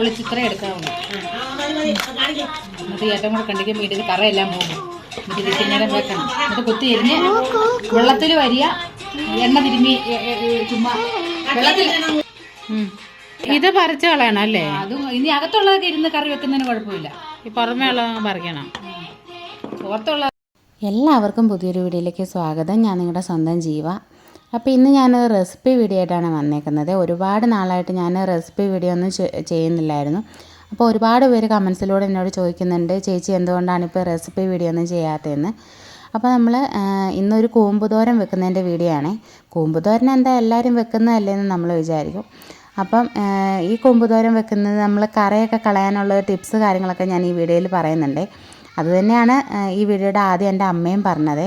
പൊളിച്ച് ഇത്രയും എടുക്കാവുള്ളൂ എന്നിട്ട് ഏറ്റവും കൂടെ കണ്ടിക്കും വീട്ടിൽ കറയെല്ലാം പോകും. എന്നിട്ട് നേരം വെക്കണം. എന്നിട്ട് കുത്തി എരിഞ്ഞ് വെള്ളത്തിൽ വരിക. എണ്ണ തിരുമ്മി എ, ചുമ്മാ വെള്ളത്തിൽ. ഇത് പറിച്ച കളയണം അല്ലേ? അത് ഇനി അകത്തുള്ളതൊക്കെ ഇരുന്ന് കറി വെക്കുന്നതിന് കുഴപ്പമില്ല. ഈ പുറമേ ഉള്ളത് പറിക്കണം. പുറത്തുള്ള എല്ലാവർക്കും പുതിയൊരു വീഡിയോയിലേക്ക് സ്വാഗതം. ഞാൻ നിങ്ങളുടെ സ്വന്തം ജീവ. അപ്പോൾ ഇന്ന് ഞാൻ റെസിപ്പി വീഡിയോ ആയിട്ടാണ് വന്നേക്കുന്നത്. ഒരുപാട് നാളായിട്ട് ഞാൻ റെസിപ്പി വീഡിയോ ഒന്നും ചെയ്യുന്നില്ലായിരുന്നു. അപ്പോൾ ഒരുപാട് പേര് കമൻസിലൂടെ എന്നോട് ചോദിക്കുന്നുണ്ട് ചേച്ചി എന്തുകൊണ്ടാണ് ഇപ്പോൾ റെസിപ്പി വീഡിയോ ഒന്നും ചെയ്യാത്തതെന്ന്? അപ്പോൾ നമ്മൾ ഇന്നൊരു കൂമ്പുതോരൻ വെക്കുന്നതിന്റെ വീഡിയോ ആണേ. കൂമ്പുതോരൻ എന്താ എല്ലാവരും വെക്കുന്നതല്ലേ എന്ന് നമ്മൾ വിചാരിക്കും. അപ്പം ഈ കൂമ്പുതോരൻ വെക്കുന്നത് നമ്മൾ കറയൊക്കെ കളയാനുള്ള ടിപ്സ് കാര്യങ്ങളൊക്കെ ഞാൻ ഈ വീഡിയോയിൽ പറയുന്നുണ്ട്. അതുതന്നെയാണ് ഈ വീഡിയോയുടെ ആദ്യം എന്റെ അമ്മയും പറഞ്ഞത്.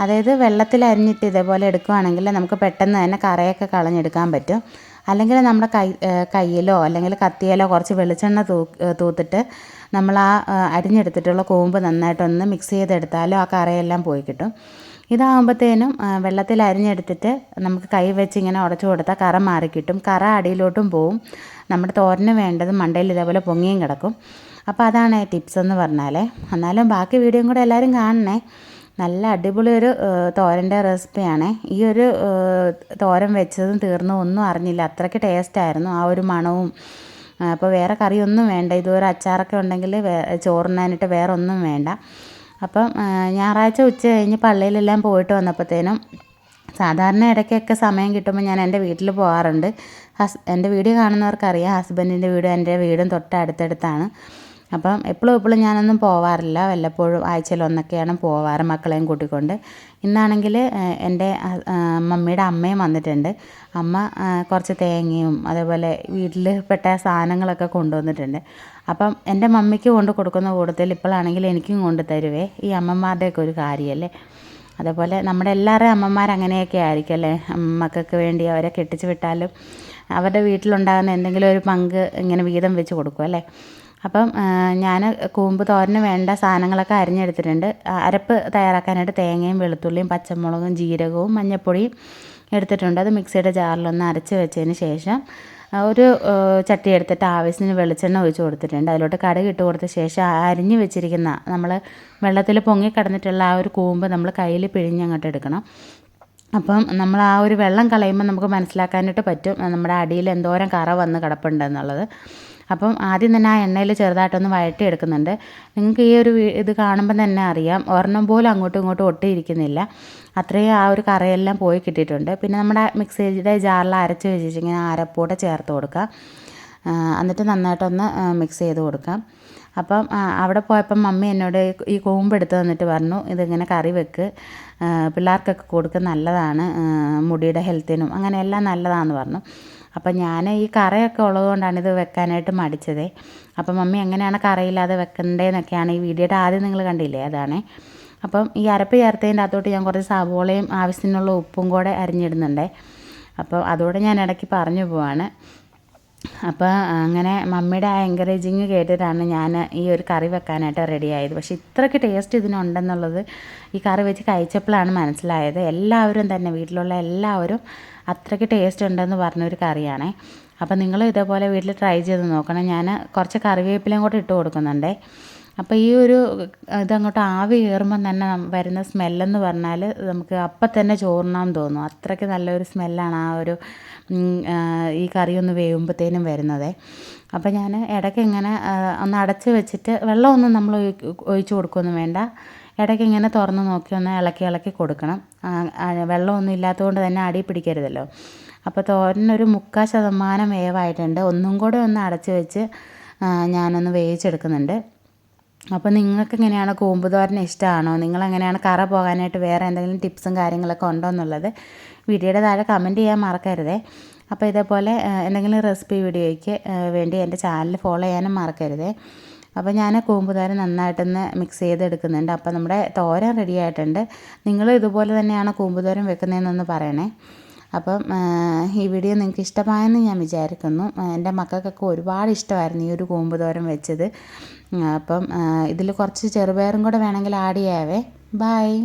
അതായത് വെള്ളത്തിൽ അരിഞ്ഞിട്ട് ഇതേപോലെ എടുക്കുകയാണെങ്കിൽ നമുക്ക് പെട്ടെന്ന് തന്നെ കറയൊക്കെ കളഞ്ഞെടുക്കാൻ പറ്റും. അല്ലെങ്കിൽ നമ്മുടെ കൈ കയ്യിലോ അല്ലെങ്കിൽ കത്തിയിലോ കുറച്ച് വെളിച്ചെണ്ണ തൂ തൂത്തിട്ട് നമ്മൾ ആ അരിഞ്ഞെടുത്തിട്ടുള്ള കൂമ്പ് നന്നായിട്ടൊന്ന് മിക്സ് ചെയ്തെടുത്താലും ആ കറയെല്ലാം പോയി കിട്ടും. ഇതാകുമ്പോഴത്തേനും വെള്ളത്തിൽ അരിഞ്ഞെടുത്തിട്ട് നമുക്ക് കൈ വെച്ച് ഇങ്ങനെ ഉടച്ചു കൊടുത്താൽ കറ മാറി കിട്ടും. കറ അടിയിലോട്ടും പോവും. നമ്മുടെ തോരന് വേണ്ടത് മണ്ടയിൽ ഇതേപോലെ പൊങ്ങിയും കിടക്കും. അപ്പോൾ അതാണ് ടിപ്സ് എന്ന് പറഞ്ഞാൽ എന്നാലും ബാക്കി വീഡിയോയും കൂടെ എല്ലാവരും കാണണേ. നല്ല അടിപൊളി ഒരു തോരന്റെ റെസിപ്പിയാണ്. ഈ ഒരു തോരൻ വെച്ചതും തീർന്നു ഒന്നും അറിഞ്ഞില്ല. അത്രയ്ക്ക് ടേസ്റ്റായിരുന്നു. ആ ഒരു മണവും അപ്പോൾ വേറെ കറിയൊന്നും വേണ്ട. ഇതുവരെ അച്ചാറൊക്കെ ഉണ്ടെങ്കിൽ വേ ചോറിനാനിട്ട് വേറെ ഒന്നും വേണ്ട. അപ്പം ഞായറാഴ്ച ഉച്ച കഴിഞ്ഞ് പള്ളിയിലെല്ലാം പോയിട്ട് വന്നപ്പോഴത്തേനും സാധാരണ ഇടയ്ക്കൊക്കെ സമയം കിട്ടുമ്പോൾ ഞാൻ എന്റെ വീട്ടിൽ പോകാറുണ്ട് ഹസ് എന്റെ വീഡിയോ കാണുന്നവർക്കറിയാം. ഹസ്ബൻഡിന്റെ വീടും എന്റെ വീടും തൊട്ട് അടുത്തടുത്താണ് അപ്പം എപ്പോഴും എപ്പോഴും ഞാനൊന്നും പോവാറില്ല. വല്ലപ്പോഴും ആഴ്ചയിൽ ഒന്നൊക്കെയാണ് പോവാറ് മക്കളെയും കൂട്ടിക്കൊണ്ട്. ഇന്നാണെങ്കിൽ എന്റെ മമ്മിയുടെ അമ്മയും വന്നിട്ടുണ്ട്. അമ്മ കുറച്ച് തേങ്ങയും അതേപോലെ വീട്ടിൽ പെട്ട സാധനങ്ങളൊക്കെ കൊണ്ടുവന്നിട്ടുണ്ട്. അപ്പം എന്റെ മമ്മിക്ക് കൊണ്ട് കൊടുക്കുന്ന കൂട്ടത്തിൽ ഇപ്പോഴാണെങ്കിൽ എനിക്കും കൊണ്ട് തരുവേ. ഈ അമ്മമാരുടെയൊക്കെ ഒരു കാര്യമല്ലേ? അതേപോലെ നമ്മുടെ എല്ലാവരുടെയും അമ്മമാർ അങ്ങനെയൊക്കെ ആയിരിക്കും അല്ലേ? മക്കൾക്ക് വേണ്ടി അവരെ കെട്ടിച്ച് വിട്ടാലും അവരുടെ വീട്ടിലുണ്ടാകുന്ന എന്തെങ്കിലും ഒരു പങ്ക് ഇങ്ങനെ വീതം വെച്ച് കൊടുക്കും അല്ലേ? അപ്പം ഞാൻ കൂമ്പ് തോരന് വേണ്ട സാധനങ്ങളൊക്കെ അരിഞ്ഞെടുത്തിട്ടുണ്ട്. അരപ്പ് തയ്യാറാക്കാനായിട്ട് തേങ്ങയും വെളുത്തുള്ളിയും പച്ചമുളകും ജീരകവും മഞ്ഞൾപ്പൊടിയും എടുത്തിട്ടുണ്ട്. അത് മിക്സിയുടെ ജാറിലൊന്ന് അരച്ച് വെച്ചതിന് ശേഷം ഒരു ചട്ടി എടുത്തിട്ട് ആവശ്യത്തിന് വെളിച്ചെണ്ണ ഒഴിച്ച് കൊടുത്തിട്ടുണ്ട്. അതിലോട്ട് കടുക് ഇട്ട് കൊടുത്ത ശേഷം അരിഞ്ഞു വെച്ചിരിക്കുന്ന നമ്മൾ വെള്ളത്തിൽ പൊങ്ങി കിടന്നിട്ടുള്ള ആ ഒരു കൂമ്പ് നമ്മൾ കയ്യിൽ പിഴിഞ്ഞങ്ങോട്ട് എടുക്കണം. അപ്പം നമ്മൾ ആ ഒരു വെള്ളം കളയുമ്പോൾ നമുക്ക് മനസ്സിലാക്കാനായിട്ട് പറ്റും നമ്മുടെ അടിയിൽ എന്തോരം കറ വന്ന് കിടപ്പുണ്ടെന്നുള്ളത്. അപ്പം ആദ്യം തന്നെ ആ എണ്ണയിൽ ചെറുതായിട്ടൊന്ന് വഴറ്റി എടുക്കുന്നുണ്ട് നിങ്ങൾക്ക് ഈ ഒരു ഇത് കാണുമ്പോൾ തന്നെ അറിയാം ഒരെണ്ണം പോലും അങ്ങോട്ടും ഇങ്ങോട്ടും ഒട്ടിയിരിക്കുന്നില്ല. അത്രയും ആ ഒരു കറയെല്ലാം പോയി കിട്ടിയിട്ടുണ്ട്. പിന്നെ നമ്മുടെ മിക്സിയുടെ ജാറിൽ അരച്ച് വെച്ചിട്ടിങ്ങനെ അരപ്പൂടെ ചേർത്ത് കൊടുക്കുക എന്നിട്ട് നന്നായിട്ടൊന്ന് മിക്സ് ചെയ്ത് കൊടുക്കാം. അപ്പം അവിടെ പോയപ്പം മമ്മി എന്നോട് ഈ- ഈ കൂമ്പ് എടുത്ത് തന്നിട്ട് പറഞ്ഞു ഇതിങ്ങനെ കറി വെക്ക്. പിള്ളേർക്കൊക്കെ കൊടുക്കുക നല്ലതാണ്. മുടിയുടെ ഹെൽത്തിനും അങ്ങനെ എല്ലാം നല്ലതാണെന്ന് പറഞ്ഞു. അപ്പം ഞാൻ ഈ കറയൊക്കെ ഉള്ളതുകൊണ്ടാണ് ഇത് വെക്കാനായിട്ട് മടിച്ചതേ. അപ്പം മമ്മി എങ്ങനെയാണ് കറയില്ലാതെ വെക്കണ്ടേന്നൊക്കെയാണ് ഈ വീഡിയോയുടെ ആദ്യം നിങ്ങൾ കണ്ടില്ലേ അതാണ്. അപ്പം ഈ അരപ്പ് ചേർത്തതിന്റെ അകത്തോട്ട് ഞാൻ കുറച്ച് സവോളയും ആവശ്യത്തിനുള്ള ഉപ്പും കൂടെ അരിഞ്ഞിടുന്നുണ്ടേ. അപ്പോൾ അതോടെ ഞാൻ ഇടയ്ക്ക് പറഞ്ഞു പോവാണ്. അപ്പോൾ അങ്ങനെ മമ്മിയുടെ ആ എൻകറേജിങ് കേട്ടിട്ടാണ് ഞാൻ ഈ ഒരു കറി വെക്കാനായിട്ട് റെഡി ആയത്. പക്ഷേ ഇത്രയ്ക്ക് ടേസ്റ്റ് ഇതിനുണ്ടെന്നുള്ളത് ഈ കറി വെച്ച് കഴിച്ചപ്പോഴാണ് മനസ്സിലായത്. എല്ലാവരും തന്നെ വീട്ടിലുള്ള എല്ലാവരും അത്രയ്ക്ക് ടേസ്റ്റ് ഉണ്ടെന്ന് പറഞ്ഞൊരു കറിയാണേ. അപ്പോൾ നിങ്ങൾ ഇതേപോലെ വീട്ടിൽ ട്രൈ ചെയ്ത് നോക്കണം. ഞാൻ കുറച്ച് കറിവേപ്പിലയും കൂടെ ഇട്ട് കൊടുക്കുന്നുണ്ടേ. അപ്പോൾ ഈ ഒരു ഇതങ്ങോട്ട് ആവി കയറുമ്പം തന്നെ വരുന്ന സ്മെല്ലെന്ന് പറഞ്ഞാൽ നമുക്ക് അപ്പം തന്നെ ചോറിനാൻ തോന്നും അത്രയ്ക്ക് നല്ലൊരു സ്മെല്ലാണ് ആ ഒരു ഈ കറി ഒന്ന് വേവുമ്പോഴത്തേനും വരുന്നത്. അപ്പോൾ ഞാൻ ഇടയ്ക്ക് ഇങ്ങനെ ഒന്ന് അടച്ച് വെച്ചിട്ട് വെള്ളമൊന്നും നമ്മൾ ഒഴിച്ചു കൊടുക്കുകയൊന്നും വേണ്ട. ഇടയ്ക്ക് ഇങ്ങനെ തുറന്ന് നോക്കി ഒന്ന് ഇളക്കി ഇളക്കി കൊടുക്കണം. വെള്ളമൊന്നും ഇല്ലാത്തതുകൊണ്ട് തന്നെ അടി പിടിക്കരുതല്ലോ. അപ്പോൾ തോരനൊരു മുക്കാൽ ശതമാനം വേവായിട്ടുണ്ട്. ഒന്നും കൂടെ ഒന്ന് അടച്ച് വെച്ച് ഞാനൊന്ന് വേവിച്ചെടുക്കുന്നുണ്ട്. അപ്പോൾ നിങ്ങൾക്ക് എങ്ങനെയാണ് കൂമ്പ് തോരൻ ഇഷ്ടമാണോ നിങ്ങളെങ്ങനെയാണ് കറ പോകാനായിട്ട് വേറെ എന്തെങ്കിലും ടിപ്സും കാര്യങ്ങളൊക്കെ ഉണ്ടോ എന്നുള്ളത് വീഡിയോയുടെ താഴെ കമന്റ് ചെയ്യാൻ മറക്കരുതേ. അപ്പോൾ ഇതേപോലെ എന്തെങ്കിലും റെസിപ്പി വീഡിയോയ്ക്ക് വേണ്ടി എന്റെ ചാനൽ ഫോളോ ചെയ്യാനും മറക്കരുതേ. അപ്പോൾ ഞാൻ കൂമ്പുതോരൻ നന്നായിട്ടൊന്ന് മിക്സ് ചെയ്തെടുക്കുന്നുണ്ട്. അപ്പോൾ നമ്മുടെ തോരൻ റെഡി ആയിട്ടുണ്ട്. നിങ്ങൾ ഇതുപോലെ തന്നെയാണ് കൂമ്പുതോരൻ വെക്കുന്നതെന്നൊന്ന് പറയണേ. അപ്പം ഈ വീഡിയോ നിങ്ങൾക്ക് ഇഷ്ടമായെന്ന് ഞാൻ വിചാരിക്കുന്നു. എന്റെ മക്കൾക്കൊക്കെ ഒരുപാട് ഇഷ്ടമായിരുന്നു ഈ ഒരു കൂമ്പ് തോരൻ വെച്ചത് അപ്പം ഇതിൽ കുറച്ച് ചെറുപയറും കൂടെ വേണമെങ്കിൽ ആഡ് ചെയ്യാവേ. ബായ്